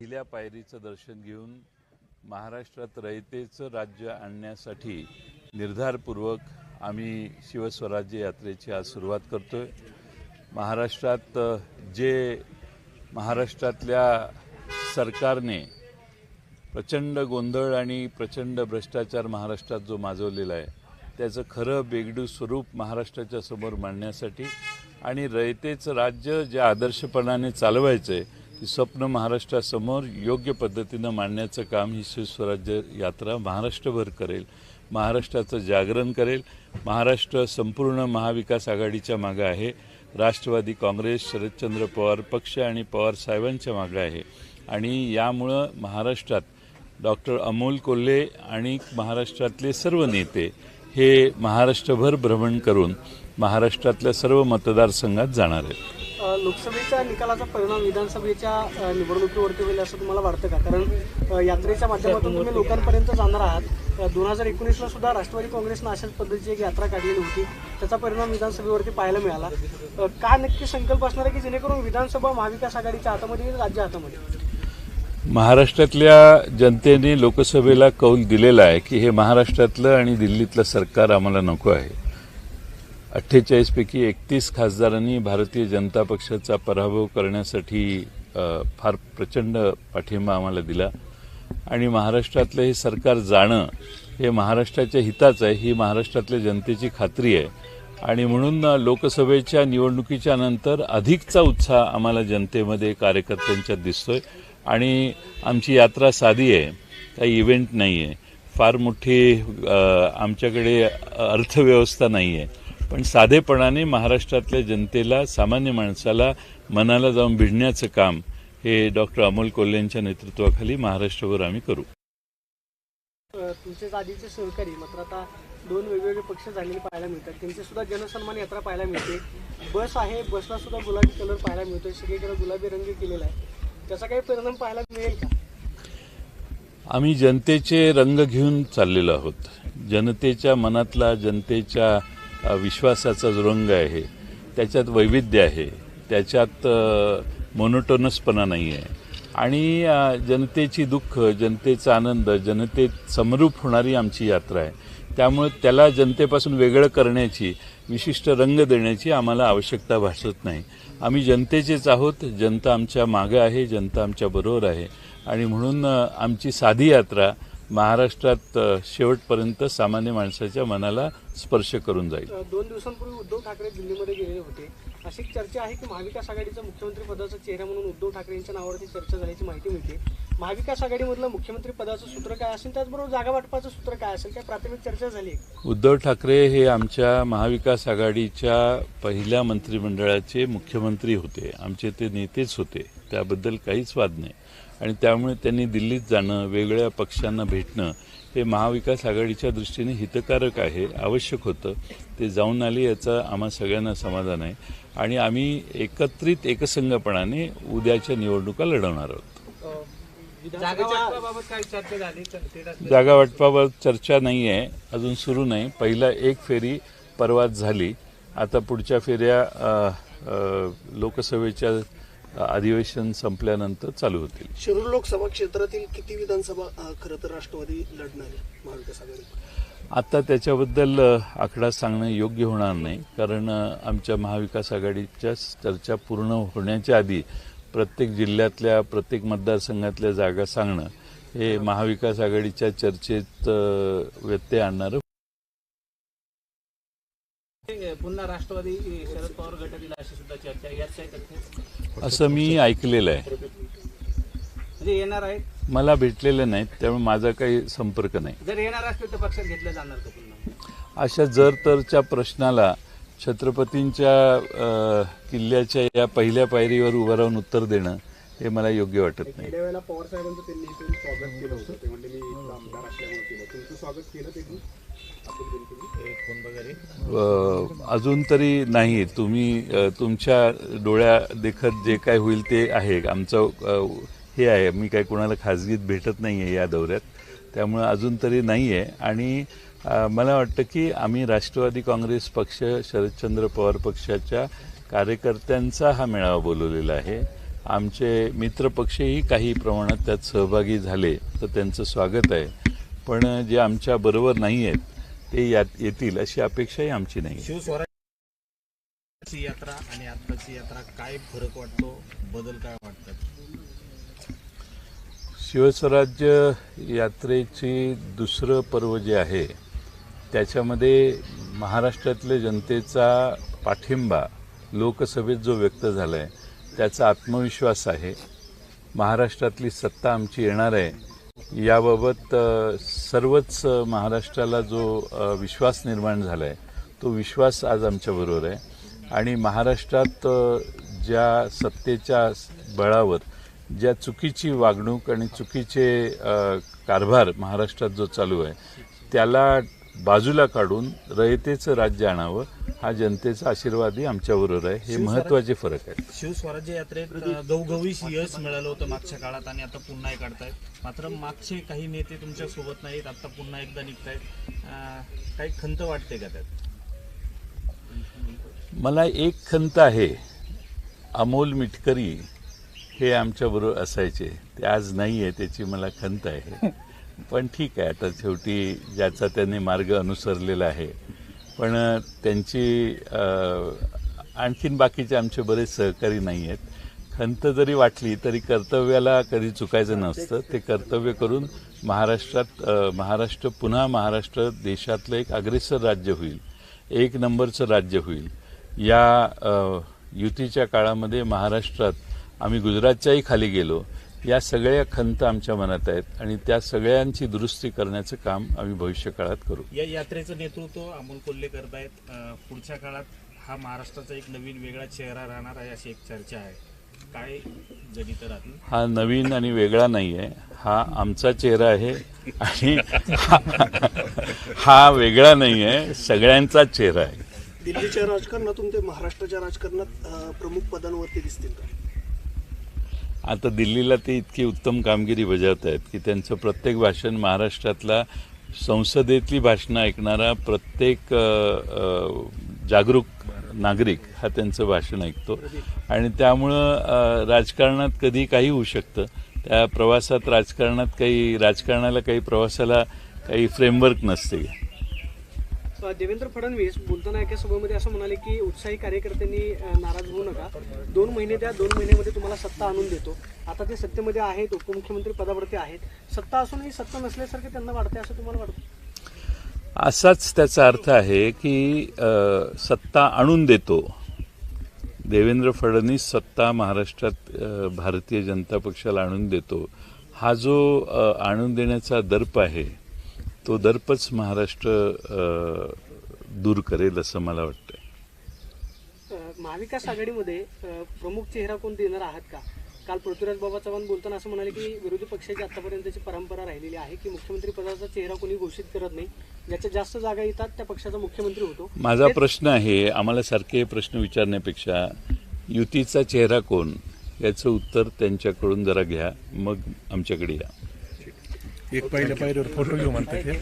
पहिल्या पायरीचं दर्शन घेऊन महाराष्ट्रात रयतेचं राज्य आणण्यासाठी निर्धारपूर्वक आम्ही शिवस्वराज्य यात्रेची आज सुरुवात करतोय. महाराष्ट्रात जे महाराष्ट्रातल्या सरकारने प्रचंड गोंधळ आणि प्रचंड भ्रष्टाचार महाराष्ट्रात जो माजवलेला आहे त्याचं खरं बेगडू स्वरूप महाराष्ट्राच्या समोर मांडण्यासाठी आणि रयतेचं राज्य ज्या आदर्शपणाने चालवायचं आहे ती स्वप्न महाराष्ट्रासमोर योग्य पद्धतीनं मांडण्याचं काम ही शिवस्वराज्य यात्रा महाराष्ट्रभर करेल. महाराष्ट्राचं जागरण करेल. महाराष्ट्र संपूर्ण महाविकास आघाडीच्या मागं आहे. राष्ट्रवादी काँग्रेस शरदचंद्र पवार पक्ष आणि पवार साहेबांच्या मागं आहे. आणि यामुळं महाराष्ट्रात डॉक्टर अमोल कोल्हे आणि महाराष्ट्रातले सर्व नेते हे महाराष्ट्रभर भ्रमण करून महाराष्ट्रातल्या सर्व मतदारसंघात जाणार आहेत. लोकसभेच्या निकालाचा परिणाम विधानसभेच्या निवडणुकीवरती होईल असं तुम्हाला वाटतं का? कारण यात्रेच्या माध्यमातून तुम्ही लोकांपर्यंत जाणार आहात. दोन हजार एकोणीसला सुद्धा राष्ट्रवादी काँग्रेसनं अशाच पद्धतीची एक यात्रा काढलेली होती. त्याचा परिणाम विधानसभेवरती पाहायला मिळाला. का नक्की संकल्प असणार आहे की जेणेकरून विधानसभा महाविकास आघाडीच्या हातामध्ये येईल, राज्य हातामध्ये महाराष्ट्रातल्या जनतेने लोकसभेला कौल दिलेला आहे की हे महाराष्ट्रातलं आणि दिल्लीतलं सरकार आम्हाला नको आहे. अठ्ठेचाळीसपैकी एकतीस खासदारांनी भारतीय जनता पक्षाचा पराभव करण्यासाठी फार प्रचंड पाठिंबा आम्हाला दिला. आणि महाराष्ट्रातलं हे सरकार जाणं हे महाराष्ट्राच्या हिताचं आहे ही महाराष्ट्रातल्या जनतेची खात्री आहे. आणि म्हणून लोकसभेच्या निवडणुकीच्या नंतर अधिकचा उत्साह आम्हाला जनतेमध्ये कार्यकर्त्यांच्यात दिसतोय. आणि आमची यात्रा साधी आहे काही इव्हेंट नाही आहे फार मोठी आमच्याकडे अर्थव्यवस्था नाही आहे पण साधेपणाने महाराष्ट्रातल्या जनतेला सामान्य माणसाला मनाला जाऊन भिडण्याचं काम हे डॉक्टर अमोल कोल्हेंच्या नेतृत्वाखाली महाराष्ट्रभर आम्ही करू. अ, तुमचे आधीचे सहकारी मात्र आता दोन वेगवेगळे पक्ष झालेले पाहायला मिळतात. त्यांची सुद्धा जनसन्मान यात्रा पाहायला मिळते. बस आहे बसला सुद्धा गुलाबी कलर पाहायला मिळतोय. सगळीकडे गुलाबी रंग केलेला आहे. त्याचा काही परिणाम पाहायला मिळेल का? आम्ही जनतेचे रंग घेऊन चाललेलो आहोत. जनतेच्या मनातला जनतेच्या विश्वासाचा जो रंग आहे त्याच्यात वैविध्य आहे. त्याच्यात मोनोटोनसपणा नाही आहे आणि जनतेची दुःख जनतेचा आनंद जनतेत समरूप होणारी आमची यात्रा आहे. त्यामुळे त्याला जनतेपासून वेगळं करण्याची विशिष्ट रंग देण्याची आम्हाला आवश्यकता भासत नाही. आम्ही जनतेचेच आहोत जनता आमच्या मागं आहे जनता आमच्या बरोबर आहे. आणि म्हणून आमची साधी यात्रा महाराष्ट्रात शेवटपर्यंत सामान्य माणसाच्या मनाला स्पर्श करून जाईल. दोन दिवसांपूर्वी उद्धव ठाकरे दिल्लीमध्ये गेलेले होते. अशी चर्चा आहे की महाविकास आघाडीचा मुख्यमंत्री पदाचा चेहरा म्हणून उद्धव ठाकरे यांच्या नावावरती चर्चा झाल्याची माहिती मिळते. महाविकास आघाडीमधलं मुख्यमंत्री पदाचं सूत्र काय असेल? त्याचबरोबर जागा वाटपाचं सूत्र काय असेल? काय प्राथमिक चर्चा झाली? उद्धव ठाकरे हे आमच्या महाविकास आघाडीच्या पहिल्या मंत्रिमंडळाचे मुख्यमंत्री होते. आमचे ते नेतेच होते. त्याबद्दल काहीच वाद नाही. आणि त्यामुळे त्यांनी दिल्लीत जाणं वेगळ्या पक्षांना भेटणं हे महाविकास आघाडीच्या दृष्टीने हितकारक आहे आवश्यक होतं. ते जाऊन आले याचा आम्हा सगळ्यांना समाधान आहे. आणि आम्ही एकत्रित एकसंघपणाने उद्याच्या निवडणुका लढवणार आहोत. जागा वाटपाबाबत चर्चा नाही आहे अजून सुरू नाही. पहिला एक फेरी परवाच झाली. आता पुढच्या फेऱ्या लोकसभेच्या अधिवेशन संपल्यानंतर चालू होतील. शिरूर लोकसभा क्षेत्रातील किती विधानसभा खरं तर राष्ट्रवादी लढणार आहे महाविकास आघाडी? आता त्याच्याबद्दल आकडा सांगणं योग्य होणार नाही. कारण आमच्या महाविकास आघाडीच्या चर्चा पूर्ण होण्याच्या आधी प्रत्येक जिल्ह्यातल्या प्रत्येक मतदारसंघातल्या जागा सांगणं हे महाविकास आघाडीच्या चर्चेत व्यत्यय आणणारं पुन्हा राष्ट्रवादी शरद पवार गटातील अशी सुद्धा चर्चा. यात तथ्य? असं मी ऐकलेलं आहे. म्हणजे येणार आहेत? मला भेटलेले नाहीत त्यामुळे माझा काही संपर्क नाही. जर येणार असतील तर पक्षात घेतलं जाणार का पुन्हा? अशा जर तरच्या प्रश्नाला छत्रपतींच्या किल्ल्याच्या या पहिल्या पायरीवर उभं राहून उत्तर देणं हे मला योग्य वाटत नाही. पवार साहेबांचं त्यांनी स्वागत केलं होतं. ते म्हणजे मी आमदार असल्यामुळे केलं. तुमचं स्वागत केलं त्यांनी? अजून तरी नाही. तुम्ही तुमच्या डोळ्या देखत जे काय होईल ते आहे. आमचं हे आहे. मी काय कोणाला खाजगीत भेटत नाही आहे या दौऱ्यात. त्यामुळं अजून तरी नाही आहे आणि मला वाटतं की आम्ही राष्ट्रवादी काँग्रेस पक्ष शरदचंद्र पवार पक्षाच्या कार्यकर्त्यांचा हा मेळावा बोलवलेला आहे. आमचे मित्रपक्षही काही प्रमाणात त्यात सहभागी झाले तर त्यांचं स्वागत आहे. पण जे आमच्या बरोबर नाही आहेत ते यात येतील अशी अपेक्षाही आमची नाही. शिवस्वराज्याची यात्रा आणि आत्ताची यात्रा काय फरक वाटतो? बदल काय वाटतात? शिवस्वराज्य यात्रेची दुसरं पर्व जे आहे त्याच्यामध्ये महाराष्ट्रातल्या जनतेचा पाठिंबा लोकसभेत जो व्यक्त झाला आहे त्याचा आत्मविश्वास आहे. महाराष्ट्रातली सत्ता आमची येणार आहे. याबाबत सर्वच महाराष्ट्राला जो विश्वास निर्माण झाला आहे तो विश्वास आज आमच्याबरोबर आहे. आणि महाराष्ट्रात ज्या सत्तेच्या बळावर ज्या चुकीची वागणूक आणि चुकीचे कारभार महाराष्ट्रात जो चालू आहे त्याला बाजूला काढून रयतेचं राज्य आणावं हा जनतेचा आशीर्वादही आमच्याबरोबर आहे. हे महत्त्वाचे फरक आहेत. शिवस्वराज्य यात्रेत घवघवीस यश मिळालं होतं मागच्या काळात आणि आता पुन्हा एक काढतायत मात्र मागचे काही नेते तुमच्यासोबत नाहीत आता पुन्हा एकदा निघतायत. काही खंत वाटते का त्यात? मला एक खंत आहे. अमोल मिटकरी हे आमच्याबरोबर असायचे. ते आज नाही आहे त्याची मला खंत आहे. पण ठीक आहे आता शेवटी ज्याचा त्यांनी मार्ग अनुसरलेला आहे. पण त्यांची आणखीन बाकीचे आमचे बरेच सहकारी नाही आहेत. खंत जरी वाटली तरी कर्तव्याला कधी चुकायचं नसतं. ते कर्तव्य करून महाराष्ट्रात महाराष्ट्र पुन्हा महाराष्ट्र देशातलं एक अग्रेसर राज्य होईल. एक नंबरचं राज्य होईल. या युतीच्या काळामध्ये महाराष्ट्रात आम्ही गुजरातच्याही खाली गेलो. या सगळ्या खंत आमच्या मनात आहेत आणि त्या सगळ्यांची दुरुस्ती करण्याचं काम आम्ही भविष्य काळात करू. या यात्रेचं नेतृत्व अमोल कोल्हे करतायत. अ, पुढच्या काळात हा महाराष्ट्राचा एक नवीन वेगळा चेहरा राहणार आहे अशी एक चर्चा आहे. काय हा नवीन आणि वेगळा नाही आहे हा आमचा चेहरा आहे आणि हा वेगळा नाही आहे सगळ्यांचाच चेहरा आहे. दिल्लीच्या राजकारणातून ते महाराष्ट्राच्या राजकारणात प्रमुख पदांवरती दिसतील का? आता दिल्लीला ते इतकी उत्तम कामगिरी बजावत आहेत की त्यांचं प्रत्येक भाषण महाराष्ट्रातला संसदेतली भाषणं ऐकणारा प्रत्येक जागरूक नागरिक हा त्यांचं भाषण ऐकतो. आणि त्यामुळं राजकारणात कधी काही होऊ शकतं. त्या प्रवासात राजकारणात काही राजकारणाला काही प्रवासाला काही फ्रेमवर्क नसते. देवेंद्र फडणवीस बोलताना एका सभेमध्ये असं म्हणाले की उत्साही कार्यकर्त्यांनी नाराज होऊ नका. दोन महिने द्या दोन महिन्यामध्ये तुम्हाला सत्ता आणून देतो. आता ते सत्तेमध्ये आहेत उपमुख्यमंत्री पदावरती आहेत. सत्ता असूनही सत्ता नसल्यासारखे त्यांना वाटते असं तुम्हाला वाटतं? असाच त्याचा अर्थ आहे की सत्ता आणून देतो. देवेंद्र फडणवीस सत्ता महाराष्ट्रात भारतीय जनता पक्षाला आणून देतो. हा जो आणून देण्याचा दर्प आहे तो दर्पच महाराष्ट्र दूर करेल असं मला वाटतं अ, महाविकास आघाडीमध्ये प्रमुख चेहरा कोण देणार आहात का? काल पृथ्वीराज बाबा चव्हाण बोलताना असं म्हणाले की विरोधी पक्षाची आतापर्यंतची परंपरा राहिलेली आहे की मुख्यमंत्री पदाचा चेहरा कोणी घोषित करत नाही ज्याच्या जास्त जागा येतात त्या पक्षाचा मुख्यमंत्री होतो. माझा प्रश्न आहे आम्हाला सारखे प्रश्न विचारण्यापेक्षा युतीचा चेहरा कोण? याचं उत्तर त्यांच्याकडून जरा घ्या मग आमच्याकडे या. एक पहिल्या पायरीवर फोटो घेऊ म्हणतात हे.